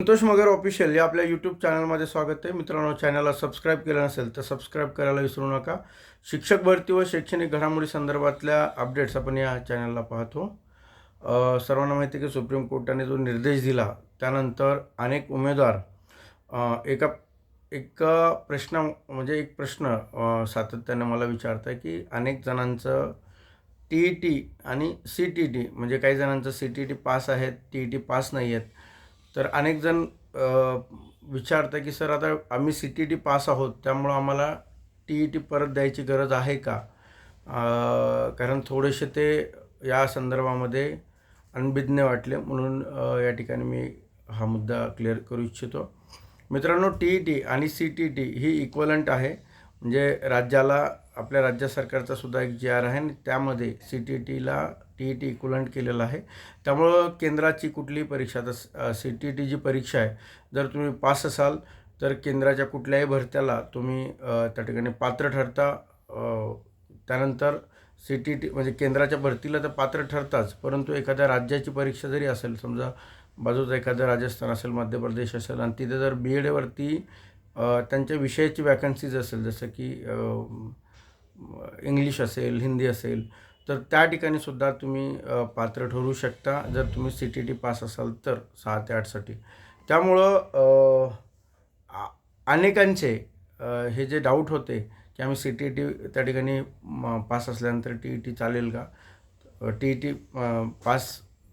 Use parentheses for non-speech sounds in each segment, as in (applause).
संतोष मगर official या आपल्या YouTube चॅनलमध्ये स्वागत आहे. मित्रांनो चॅनलला सबस्क्राईब केलं नसेल तर सबस्क्राईब करायला विसरू नका. शिक्षक भरती व शैक्षणिक घडामोडी संदर्भातल्या अपडेट्स आपण या चॅनलला पाहतो. सर्वांना माहिती आहे की सुप्रीम कोर्टाने जो निर्देश दिला त्यानंतर अनेक उमेदवार एका एका एक प्रश्न म्हणजे एक प्रश्न सातत्याने मला विचारत आहे की अनेक जणांचं टी ई टी आणि सी टी टी म्हणजे काही जणांचं सी टी टी पास आहेत टी ई टी पास नाही आहेत तर अनेक जण विचारतं की सर आता आम्ही सी टी टी पास आहोत त्यामुळं आम्हाला टी ई टी परत द्यायची गरज आहे का? कारण थोडेसे ते या संदर्भामध्ये अनभिज्ञ वाटले म्हणून या ठिकाणी मी हा मुद्दा क्लिअर करू इच्छितो. मित्रांनो टी ई टी आणि सी टी टी ही इक्वलंट आहे. म्हणजे राज्याला आपल्या राज्य सरकारचा सुद्धा एक जी आर आहे आणि त्यामध्ये सी टी टीला टी ई टी इक्वलंट केलेलं आहे. त्यामुळं केंद्राची कुठलीही परीक्षा आता सी टी टी जी परीक्षा आहे जर तुम्ही पास असाल तर केंद्राच्या कुठल्याही भरत्याला तुम्ही त्या ठिकाणी पात्र ठरता. त्यानंतर सी टी टी म्हणजे केंद्राच्या भरतीला तर पात्र ठरताच परंतु एखाद्या राज्याची परीक्षा जरी असेल समजा बाजूचं एखादं राजस्थान असेल मध्य प्रदेश असेल आणि तिथे जर बी एडवरती त्यांच्या विषयाची वॅकन्सीज असेल जसं की इंग्लिश असेल हिंदी असेल तर त्या ठिकाणी सुद्धा तुम्ही पात्र ठरू शकता. जर तुम्ही सी टी टी पास असाल तर सहा ते आठसाठी. त्यामुळं आ- अनेकांचे हे जे डाऊट होते की आम्ही सी टी टी त्या ठिकाणी म, पास असल्यानंतर टी ई टी चालेल का? टी ई टी पास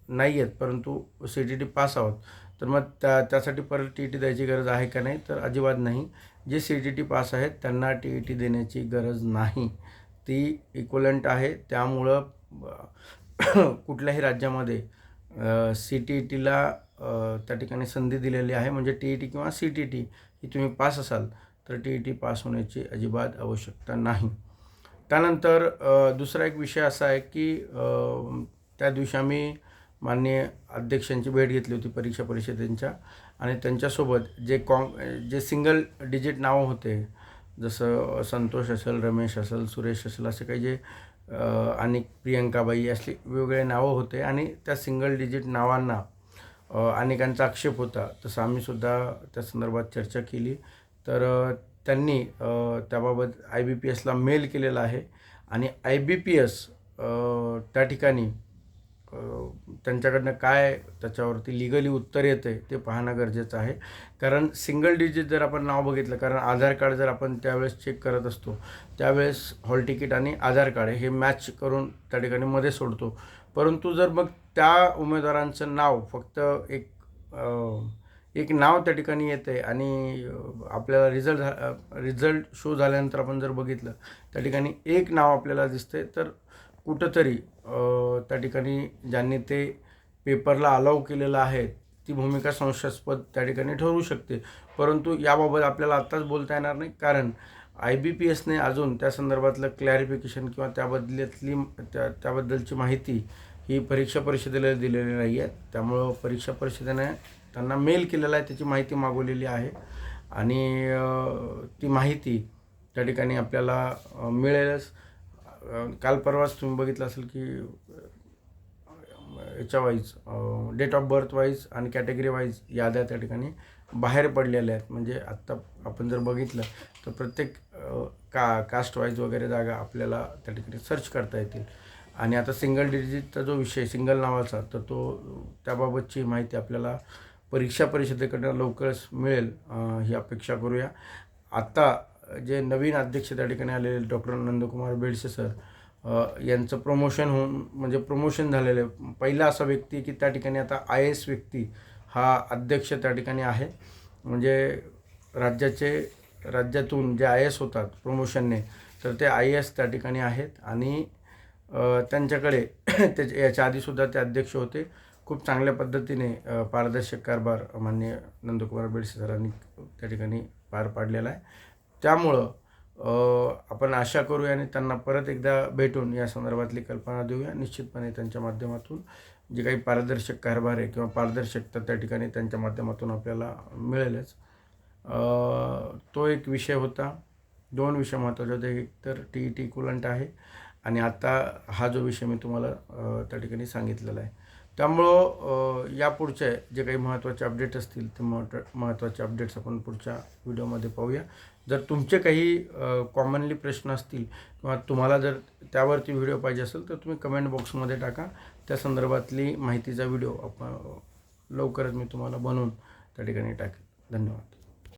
नाही आहेत परंतु सी टी टी पास आहोत. तर मग त्या त्यासाठी परत टी ई टी द्यायची गरज आहे का नाही? तर अजिबात नाही. जे सी टी टी पास आहेत त्यांना टी ई टी देण्याची गरज नाही. ती इक्वलंट आहे. त्यामुळं (coughs) कुठल्याही राज्यामध्ये सी टी ई टीला त्या ठिकाणी संधी दिलेली आहे. म्हणजे टी ई टी किंवा सी टी टी ही तुम्ही पास असाल तर टी ई टी पास होण्याची अजिबात आवश्यकता नाही. त्यानंतर दुसरा एक विषय असा आहे की त्या दिवशी आम्ही माननीय अध्यक्षांची भेट घेतली होती परीक्षा परिषदेच्या. आणि त्यांच्यासोबत जे कॉम जे सिंगल डिजिट नावं होते जसं संतोष असेल रमेश असेल सुरेश असेल असे काही जे आणि प्रियंकाबाई असली वेगवेगळे नावं होते आणि त्या सिंगल डिजिट नावांना अनेकांचा आक्षेप होता. तसं आम्हीसुद्धा त्या संदर्भात चर्चा केली. तर त्यांनी त्याबाबत आय बी पी एसला मेल केलेला आहे आणि आय बी पी एस त्या ठिकाणी त्यांच्याकडनं काय त्याच्यावरती लिगली उत्तर येतं आहे ते पाहणं गरजेचं आहे. कारण सिंगल डिजिट जर आपण नाव बघितलं कारण आधार कार्ड जर आपण त्यावेळेस चेक करत असतो त्यावेळेस हॉल तिकीट आणि आधार कार्ड हे मॅच करून त्या ठिकाणी मध्ये सोडतो. परंतु जर मग त्या उमेदवारांचं नाव फक्त एक एक नाव त्या ठिकाणी येतं आहे आणि आपल्याला रिझल्ट झा रिझल्ट शो झाल्यानंतर आपण जर बघितलं त्या ठिकाणी एक नाव आपल्याला दिसते तर कुठंतरी त्या ठिकाणी ज्यांनी ते पेपरला अलाव केलेलं आहे ती भूमिका संशयास्पद त्या ठिकाणी ठरू शकते. परंतु याबाबत आपल्याला आत्ताच बोलता येणार नाही. कारण आय बी पी एसने अजून त्या संदर्भातलं क्लॅरिफिकेशन किंवा त्याबदल्यातली त्या त्याबद्दलची माहिती ही परीक्षा परिषदेला दिलेली नाही आहे त्यामुळं परीक्षा परिषदेने त्यांना मेल केलेला आहे त्याची माहिती मागवलेली आहे. आणि ती माहिती त्या ठिकाणी आपल्याला मिळेलच. काल परवाच तुम्ही बघितलं असेल की याच्या wise date of birth wise आणि कॅटेगरी वाईज याद्या त्या ठिकाणी बाहेर पडलेल्या आहेत. म्हणजे आत्ता आपण जर बघितलं तर प्रत्येक का कास्ट वाईज वगैरे जागा आपल्याला त्या ठिकाणी सर्च करता येतील. आणि आता सिंगल डिजिटचा जो विषय सिंगल नावाचा तर तो त्याबाबतची माहिती आपल्याला परीक्षा परिषदेकडनं लवकरच मिळेल. ही अपेक्षा करूया. आत्ता जे नवीन अध्यक्ष त्या ठिकाणी आलेले डॉक्टर नंदकुमार बेडसे सर यांचं प्रमोशन होऊन म्हणजे प्रमोशन झालेलं आहे. पहिला असा व्यक्ती की त्या ठिकाणी आता आय एस व्यक्ती हा अध्यक्ष त्या ठिकाणी आहे. म्हणजे राज्याचे राज्यातून जे आय एस होतात प्रमोशनने तर ते आय एस त्या ठिकाणी आहेत. आणि त्यांच्याकडे (coughs) त्याच्या याच्या आधीसुद्धा ते अध्यक्ष होते. खूप चांगल्या पद्धतीने पारदर्शक कारभार माननीय नंदकुमार बेडसे सरांनी त्या ठिकाणी पार पाडलेला आहे. त्यामुळं आपण आशा करूया आणि त्यांना परत एकदा भेटून या संदर्भातली कल्पना देऊया. निश्चितपणे त्यांच्या माध्यमातून जे काही पारदर्शक कारभार आहे किंवा पारदर्शकता त्या ठिकाणी त्यांच्या माध्यमातून आपल्याला मिळेलच. तो एक विषय होता. दोन विषय महत्त्वाचे होते. एक तर टी ई टी कुलंट आहे आणि आता हा जो विषय मी तुम्हाला त्या ठिकाणी सांगितलेला आहे. त्यामुळं यापुढचे जे काही महत्त्वाचे अपडेट असतील ते महत् महत्त्वाचे अपडेट्स आपण पुढच्या व्हिडिओमध्ये पाहूया. जर तुमचे काही कॉमनली प्रश्न असतील किंवा तुम्हाला जर त्यावरती व्हिडिओ पाहिजे असेल तर तुम्ही कमेंट बॉक्समध्ये टाका. त्या संदर्भातली माहितीचा व्हिडिओ आपण लवकरच मी तुम्हाला बनवून त्या ठिकाणी टाकेन. धन्यवाद.